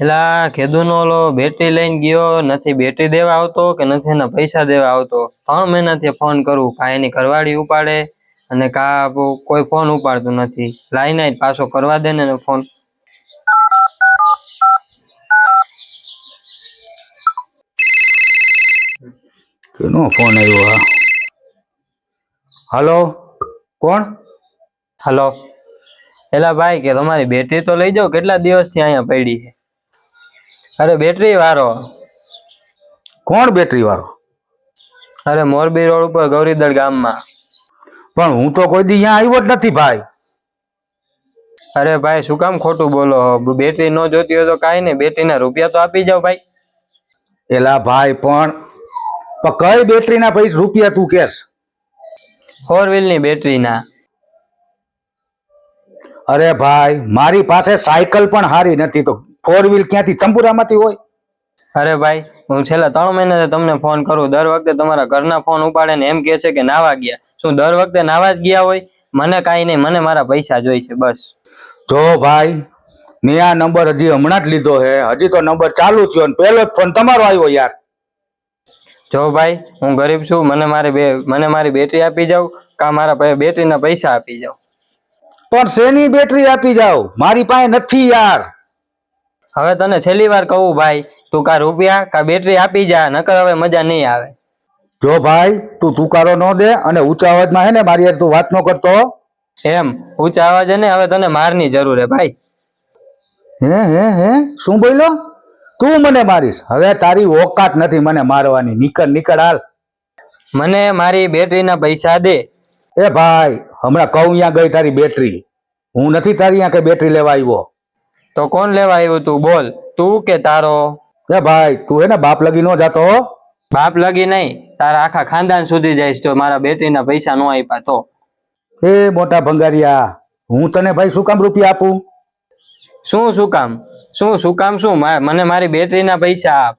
એલા ખેદુનો ઓલો બેટરી લઈને ગયો નથી બેટરી દેવા આવતો કે નથી એના પૈસા દેવા આવતો? ત્રણ મહિનાથી ફોન કરું કાંઈ એની કરવાડી ઉપાડે અને કા કોઈ ફોન ઉપાડતું નથી. લાઈને જ પાછો કરવા દે ને ફોન કેનો ફોન આવ્યો હા હલો કોણ? હલો એલા ભાઈ કે તમારી બેટરી તો લઈ જાઓ કેટલા દિવસથી અહીંયા પડી છે? અરે બેટરી વાળો. કોણ બેટરી વાળો? અરે મોરબી રોડ ઉપર ગૌરીદળ ગામમાં. પણ હું તો કોઈ દી અહીંયા આવ્યો જ નથી ભાઈ. અરે ભાઈ શું કામ ખોટું બોલો? બેટરી ન જોતી હોય તો કાંઈ નહીં બેટરીના રૂપિયા તો આપી જાઓ ભાઈ. એલા ભાઈ પણ કઈ બેટરીના પૈસા રૂપિયા તું કેસ? ફોર વ્હીલની બેટરીના અરે ભાઈ મારી પાસે સાયકલ પણ હારી નથી તો ફોર વ્હીલ ક્યાંથી? તંબુરામાંથી હોય. અરે ભાઈ હું છેલ્લા ત્રણ મહિનાથી તમને ફોન કરું. દર વખતે તમારા ઘરના ફોન ઉપાડે ને એમ કહે છે કે નાવા ગયા. શું દર વખતે નાવા જ ગયા હોય? મને કાંઈ નહીં મને મારા પૈસા જોઈ છે બસ. જો ભાઈ મેં આ નંબર હજી હમણાં જ લીધો હે હજી તો નંબર ચાલુ થયો ને પહેલો જ ફોન તમારો આવ્યો યાર. જો ભાઈ હું ગરીબ છું. મને મારી બે મને મારી બેટરી આપી જાવ કા મારા બેટરીના પૈસા આપી જાવ પણ શેની બેટરી આપી જાવ મારી પાસે નથી યાર. હવે તને છેલ્લી વાર કહું ભાઈ તું કા રૂપિયા કા બેટરી આપી જા નકર હવે મજા નહીં આવે. જો ભાઈ તું તુકારો ન દે અને ઊંચા અવાજમાં હે ને મારી યાર તું વાત ન કરતો એમ ઊંચા અવાજે ને હવે તને મારની જરૂર હે ભાઈ. હે હે હે? શું બોલ્યો? તું મને મારીશ. હવે તારી ઓકાત નથી મને મારવાની. નીકળ નીકળ હાલ. મને મારી બેટરીના પૈસા દે. એ ભાઈ હમણાં કહું અહીંયા ગઈ તારી બેટરી. હું નથી તારી અહીંયા કઈ બેટરી લેવા આવ્યો. તો કોણ લેવા આવ્યું તું? બોલ. તું કે તારો? એ ભાઈ તું હે ને બાપ લગી ન જાતો. બાપ લગી નહીં. તારા આખા ખાનદાન સુધી જઈશ તો મારા બેટરીના પૈસા નો આપ્યા તો. એ મોટા ભંગારિયા હું તને ભાઈ શું કામ રૂપિયા આપું? શું શું કામ? શું શું કામ શું? મને મારી બેટરીના પૈસા આપ.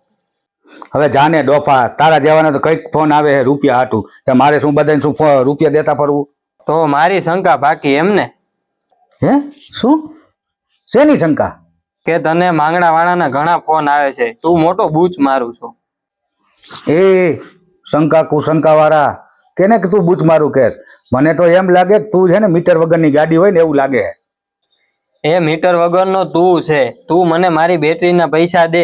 હવે જાને ડોફા તારા જેવાના તો કંઈક ફોન આવે હે રૂપિયા હાટું. તે મારે શું બધાને શું રૂપિયા દેતા ફરવું? તો મારી શંકા બાકી એમ ને હે? શું? શેની શંકા? કે તને માંગણા વાળાના ઘણા ફોન આવે છે. તું મોટો બૂચ મારું છો. એ શંકા કુશંકા વાળા કેને કે તું બૂચ મારું કે મને તો એમ લાગે કે તું છે ને મીટર વગરની ગાડી હોય ને એવું લાગે એ મીટર વગરનો તું છે. તું મને મારી બેટરીના પૈસા દે.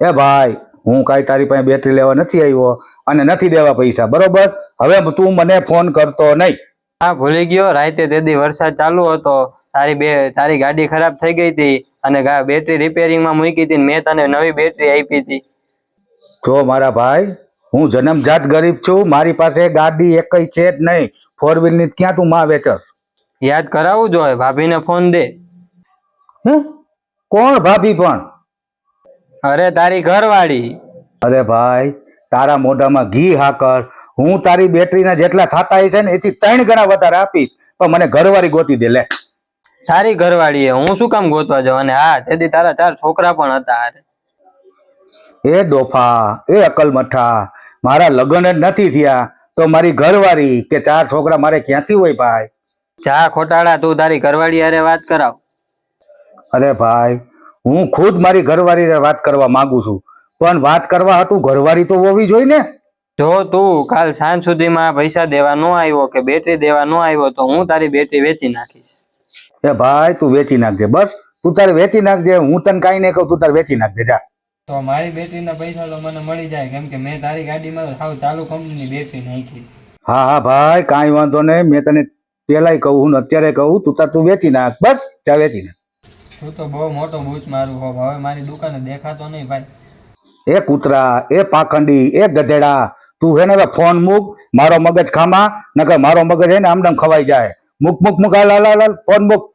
એ ભાઈ હું કાંઈ તારી પાસે બેટરી લેવા નથી આવ્યો અને નથી દેવા પૈસા. બરોબર? હવે તું મને ફોન કરતો નહીં. હા ભૂલી ગયો. રાતે તેથી વરસાદ ચાલુ હતો. તારી બે તારી ગાડી ખરાબ થઈ ગઈ હતી અને બેટરી રિપેરિંગમાં મૂકી હતી મેં તને નવી બેટરી આપી હતી. જો મારા ભાઈ હું જન્મજાત ગરીબ છું. મારી પાસે ગાડી એકય છે જ નહીં. ફોર વ્હીલની ક્યાં તું માં વેચસ? યાદ કરાવવું જોઈએ ભાભીને ફોન દે. હે? કોણ ભાભી પણ? અરે તારી ઘરવાળી. અરે ભાઈ તારા મોઢામાં ઘી હાકર હું તારી બેટરીના જેટલા ખાતા છે ને એથી ત્રણ ગણા વધારે આપીશ. પણ મને ઘરવાળી ગોતી દે લે. તારી ઘરવાળી એ હું શું કામ ગોતવા જાઉં? અને હા તેથી તારા ચાર છોકરા પણ હતા એ ડોફા એ અકલમઠા મારા લગ્ન જ નથી થયા તો મારી ઘરવાળી કે ચાર છોકરા મારે ક્યાંથી હોય ભાઈ? જા ખોટાડા તું તારી ઘરવાળી અરે વાત કરાવ. અરે ભાઈ હું ખુદ મારી ઘરવાળીને વાત કરવા માંગુ છું. પણ વાત કરવા હતું ઘરવાળી તો હોવી જોઈએ ને જો તું કાલ સાંજ સુધીમાં પૈસા દેવા ન આવ્યો કે બેટરી દેવા ન આવ્યો તો હું તારી બેટરી વેચી નાખીશ. એ ભાઈ તું વેચી નાખજે બસ. તું તારે વેચી નાખજે હું તને કાંઈ નહીં કહું તું તારે વેચી નાખજે જા. તો મારી બેટરીના પૈસા તો મને મળી જાય કેમ કે મેં તારી ગાડીમાં સાવ ચાલુ કંપનીની બેટરી નાખી. હા હા ભાઈ કાંઈ વાંધો નહીં મેં તને પેલાય કહું ને અત્યારે કહું તું તાર તું વેચી નાખ બસ જા વેચી નાખ. તું તો બહુ મોટો બૂચ મારું હો હવે મારી દુકાને દેખાતો નહીં ભાઈ. એ કૂતરા એ પાખંડી એ ગધેડા તું હે ને ફોન મૂક મારો મગજ ખામાં નકર મારો મગજ હે ને આમડમ ખવાઈ જાય. મૂક મૂક મૂક હાલ હાલ હાલ, ફોન મૂક.